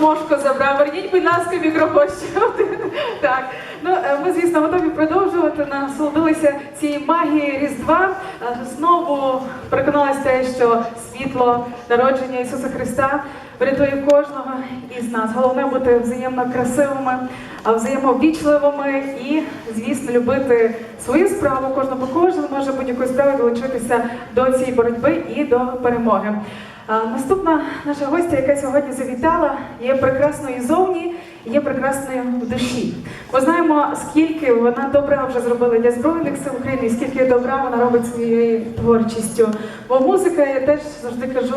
Мошко забрав. Верніть, будь ласка, мікрофон ще один. Так. Ну, е, ми, звісно, готові продовжувати. Насолодилися цією магією Різдва. Е, Знову переконалися, що світло народження Ісуса Христа врятує кожного із нас. Головне бути взаємно красивими, взаємовічливими і, звісно, любити свою справу. Кожна бо кожен може будь-якої справи долучитися до цієї боротьби і до перемоги. Наступна наша гостя, яка сьогодні завітала, є прекрасною зовні, є прекрасною в душі. Ми знаємо, скільки вона добра вже зробила для Збройних сил України, і скільки добра вона робить своєю творчістю. Бо музика, я теж завжди кажу,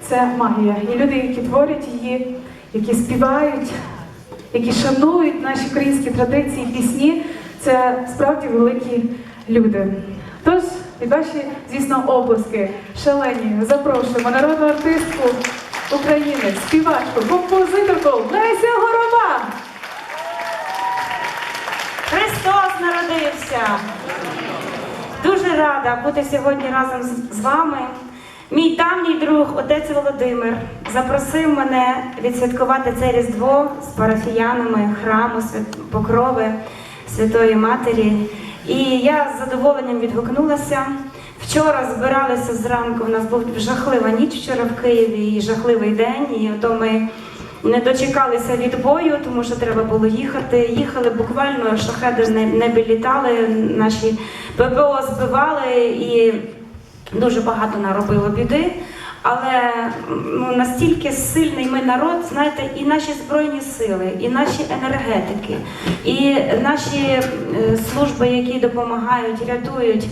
це магія. І люди, які творять її, які співають, які шанують наші українські традиції, пісні, це справді великі люди. Від ваші, звісно, обласки шалені, запрошуємо народну артистку України, співачку, композиторку Леся Горова. Христос народився! Дуже рада бути сьогодні разом з вами. Мій давній друг, отець Володимир, запросив мене відсвяткувати це Різдво з парафіянами храму Покрови Святої Матері. І я з задоволенням відгукнулася. Вчора збиралися зранку. У нас був жахлива ніч вчора в Києві і жахливий день. І ото ми не дочекалися відбою, тому що треба було їхати. Їхали буквально шахеди не, небі літали, наші ППО збивали і дуже багато наробило біди. Але ну, настільки сильний ми народ, знаєте, і наші збройні сили, і наші енергетики, і наші е, служби, які допомагають, рятують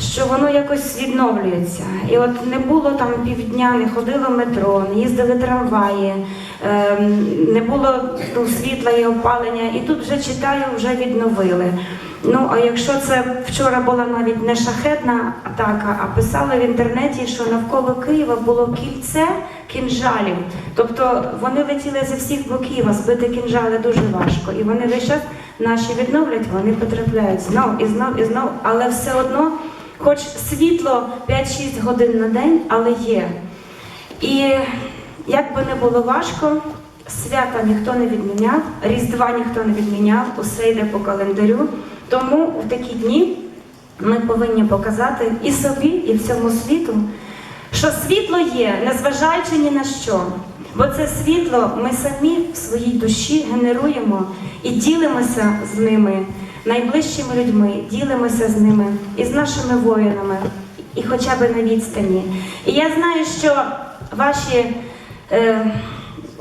що воно якось відновлюється. І от не було там півдня, не ходило метро, не їздили трамваї, ем, не було ну, світла і опалення. І тут вже читаю, вже відновили. Ну а якщо це вчора була навіть не шахетна атака, а писали в інтернеті, що навколо Києва було кільце кінжалів. Тобто вони летіли зі всіх боків, а збити кінжали дуже важко. І вони весь час наші відновлять, вони потрапляють знов і знов і знов, але все одно. Хоч світло 5-6 годин на день, але є. І як би не було важко, свята ніхто не відміняв, Різдва ніхто не відміняв, усе йде по календарю. Тому в такі дні ми повинні показати і собі, і всьому світу, що світло є, незважаючи ні на що. Бо це світло ми самі в своїй душі генеруємо і ділимося з ними найближчими людьми, ділимося з ними і з нашими воїнами, і хоча б на відстані. І я знаю, що ваші е,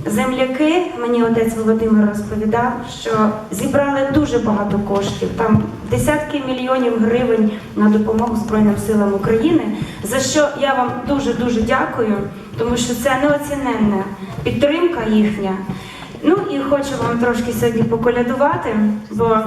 земляки, мені отець Володимир розповідав, що зібрали дуже багато коштів, там десятки мільйонів гривень на допомогу Збройним силам України, за що я вам дуже дуже дякую, тому що це неоціненна підтримка їхня. Ну і хочу вам трошки сьогодні поколядувати, бо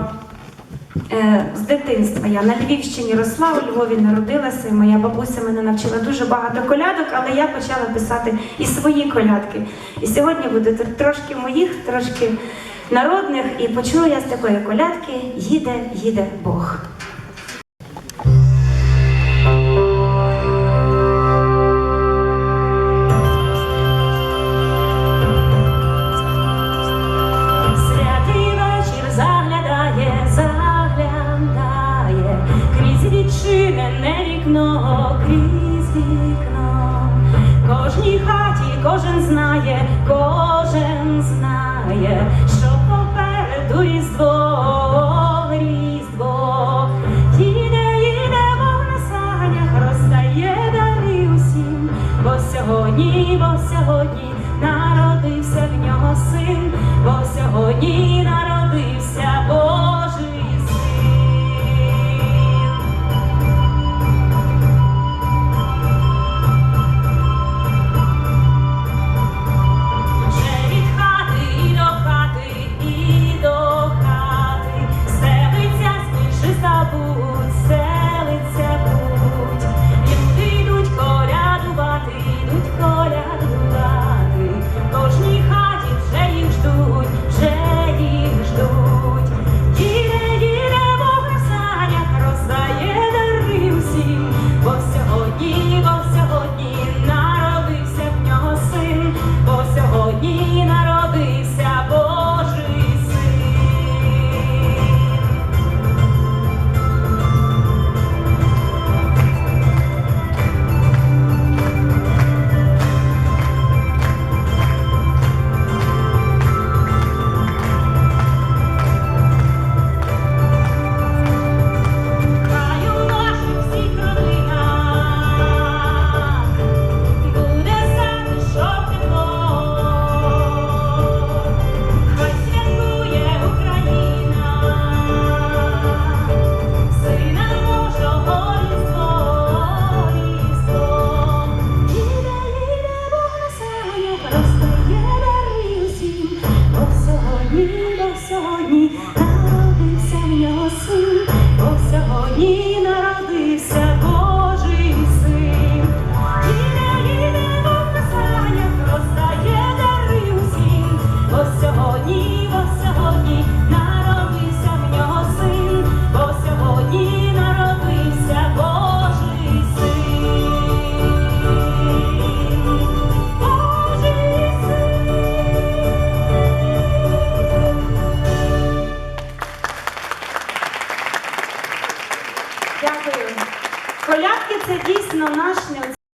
З дитинства я на Львівщині росла, у Львові народилася. і Моя бабуся мене навчила дуже багато колядок, але я почала писати і свої колядки. І сьогодні буде трошки моїх, трошки народних. І почула я з такої колядки Їде, їде Бог. Вікно, крізь вікно. Кожній хаті кожен знає, кожен знає, що попереду різдво, різдво. Їде, їде Бог на санях, роздає дари усім, бо сьогодні, бо сьогодні народився в нього син, бо сьогодні